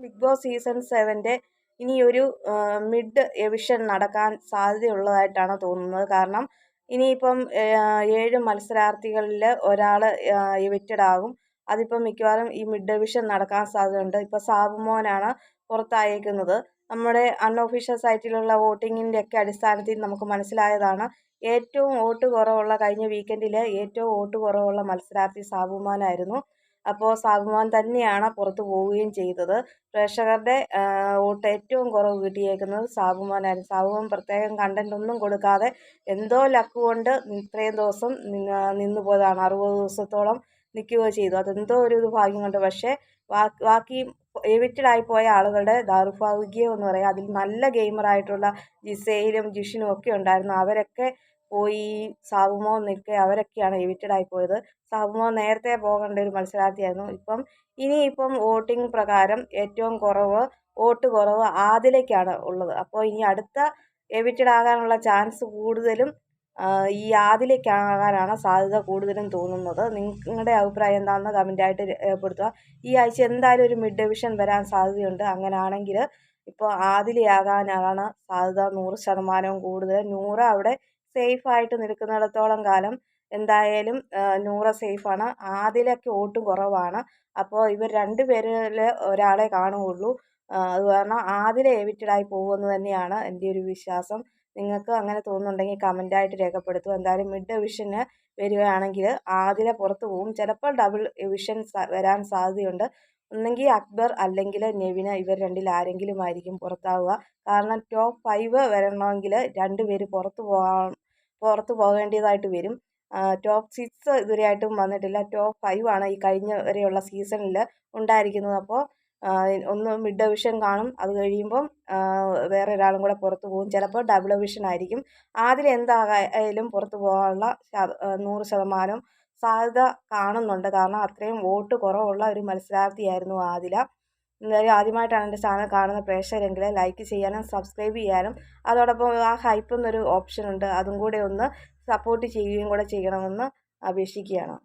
Big boss season സെവന്റെ ഇനിയൊരു mid evasion നടക്കാൻ സാധ്യതയുള്ളതായിട്ടാണ് തോന്നുന്നത്. കാരണം ഇനിയിപ്പം ഏഴ് മത്സരാർത്ഥികളിൽ ഒരാൾ എവിക്റ്റഡ് ആകും അതിപ്പം മിക്കവാറും ഈ മിഡ് എവിഷൻ നടക്കാൻ സാധ്യതയുണ്ട്. ഇപ്പോൾ സാബുമോനാണ് പുറത്തായേക്കുന്നത്. നമ്മുടെ അൺഒഫീഷ്യൽ സൈറ്റിലുള്ള വോട്ടിങ്ങിന്റെ ഒക്കെ അടിസ്ഥാനത്തിൽ നമുക്ക് മനസ്സിലായതാണ് ഏറ്റവും വോട്ട് കുറവുള്ള കഴിഞ്ഞ വീക്കെൻഡിൽ ഏറ്റവും വോട്ട് കുറവുള്ള മത്സരാർത്ഥി സാബുമോനായിരുന്നു അപ്പോൾ സാബുമാൻ തന്നെയാണ് പുറത്തു പോവുകയും ചെയ്തത്. പ്രേക്ഷകരുടെ വോട്ട് ഏറ്റവും കുറവ് കിട്ടിയേക്കുന്നത് സാബുമാനായിരുന്നു സാബുമാൻ പ്രത്യേകം കണ്ടന്റ് ഒന്നും കൊടുക്കാതെ എന്തോ ലക്ക് കൊണ്ട് ഇത്രയും ദിവസം നിന്ന് പോയതാണ്. അറുപത് ദിവസത്തോളം നിൽക്കുകയോ ചെയ്തു. അതെന്തോ ഒരു ഇത് ഭാഗ്യം കൊണ്ട്. പക്ഷേ ബാക്കി എവിക്റ്റഡ് ആയിപ്പോയ ആളുകളുടെ ദൗർഭാഗ്യം എന്ന് പറയാം. അതിൽ നല്ല ഗെയിമറായിട്ടുള്ള ജിസയിലും ജിഷിനും ഒക്കെ ഉണ്ടായിരുന്നു. അവരൊക്കെ പോയി സാബുമോൻ നിൽക്കെ അവരൊക്കെയാണ് എവിക്റ്റഡ് ആയി പോയത്. സാബുമോൻ നേരത്തെ പോകേണ്ട ഒരു മത്സരാർത്ഥിയായിരുന്നു. ഇപ്പം ഇനിയിപ്പം വോട്ടിംഗ് പ്രകാരം ഏറ്റവും കുറവ് വോട്ട് കുറവ് ആദിലേക്കാണ് ഉള്ളത്. അപ്പോൾ ഇനി അടുത്ത എവിക്റ്റഡ് ആകാനുള്ള ചാൻസ് കൂടുതലും ഈ ആദിലേക്കാകാനാണ് സാധ്യത കൂടുതലും തോന്നുന്നത്. നിങ്ങളുടെ അഭിപ്രായം എന്താണെന്ന് കമന്റായിട്ട് രേഖപ്പെടുത്തുക ഈ ആഴ്ച എന്തായാലും ഒരു മിഡ് ഡിവിഷൻ വരാൻ സാധ്യതയുണ്ട്. അങ്ങനെയാണെങ്കിൽ ഇപ്പോൾ ആദിലയാകാനാണ് സാധ്യത. നൂറ് ശതമാനവും കൂടുതൽ. നൂറ് അവിടെ സേഫായിട്ട് നിൽക്കുന്നിടത്തോളം കാലം എന്തായാലും നൂറ സേഫാണ് ആദിലൊക്കെ ഓട്ടും കുറവാണ്. അപ്പോൾ ഇവർ രണ്ട് പേരിൽ ഒരാളെ കാണുകയുള്ളൂ. അത് കാരണം ആദില എവിറ്റഡായി പോകുമെന്ന് തന്നെയാണ് എന്റെ ഒരു വിശ്വാസം. നിങ്ങൾക്ക് അങ്ങനെ തോന്നുന്നുണ്ടെങ്കിൽ കമന്റായിട്ട് രേഖപ്പെടുത്തും എന്തായാലും മിഡ് ഡിവിഷന് വരികയാണെങ്കിൽ ആദില പുറത്ത് പോകും. ചിലപ്പോൾ ഡബിൾ എവിഷൻ വരാൻ സാധ്യതയുണ്ട്. ഒന്നെങ്കിൽ അക്ബർ അല്ലെങ്കിൽ നെവിന ഇവർ രണ്ടിൽ ആരെങ്കിലും ആയിരിക്കും പുറത്താവുക. കാരണം ടോപ്പ് ഫൈവ് വരണമെങ്കിൽ രണ്ട് പേര് പുറത്ത് പോകാൻ പുറത്ത് പോകേണ്ടതായിട്ട് വരും. ടോപ്പ് സിക്സ് ഇതുവരെയായിട്ടും വന്നിട്ടില്ല. ടോപ്പ് ഫൈവ് ആണ് ഈ കഴിഞ്ഞ വരെയുള്ള സീസണിൽ ഉണ്ടായിരിക്കുന്നത്. അപ്പോൾ ഒന്ന് മിഡ് ഡിവിഷൻ കാണും. അത് കഴിയുമ്പം വേറെ ഒരാളും കൂടെ പുറത്ത് പോകും. ചിലപ്പോൾ ഡബിൾ ഡിവിഷൻ ആയിരിക്കും. ആദ്യം എന്തായാലും പുറത്ത് പോകാനുള്ള നൂറ് ശതമാനം സാധ്യത കാണുന്നുണ്ട്. കാരണം അത്രയും വോട്ട് കുറവുള്ള ഒരു മത്സരാർത്ഥിയായിരുന്നു ആദില. എന്തായാലും ആദ്യമായിട്ടാണ് എന്റെ ചാനൽ കാണുന്ന പ്രേക്ഷകരെങ്കിൽ ലൈക്ക് ചെയ്യാനും സബ്സ്ക്രൈബ് ചെയ്യാനും. അതോടൊപ്പം ആ ഹൈപ്പ് എന്നൊരു ഓപ്ഷൻ ഉണ്ട്. അതും കൂടെ ഒന്ന് സപ്പോർട്ട് ചെയ്യുകയും കൂടെ ചെയ്യണമെന്ന് അപേക്ഷിക്കുകയാണ്.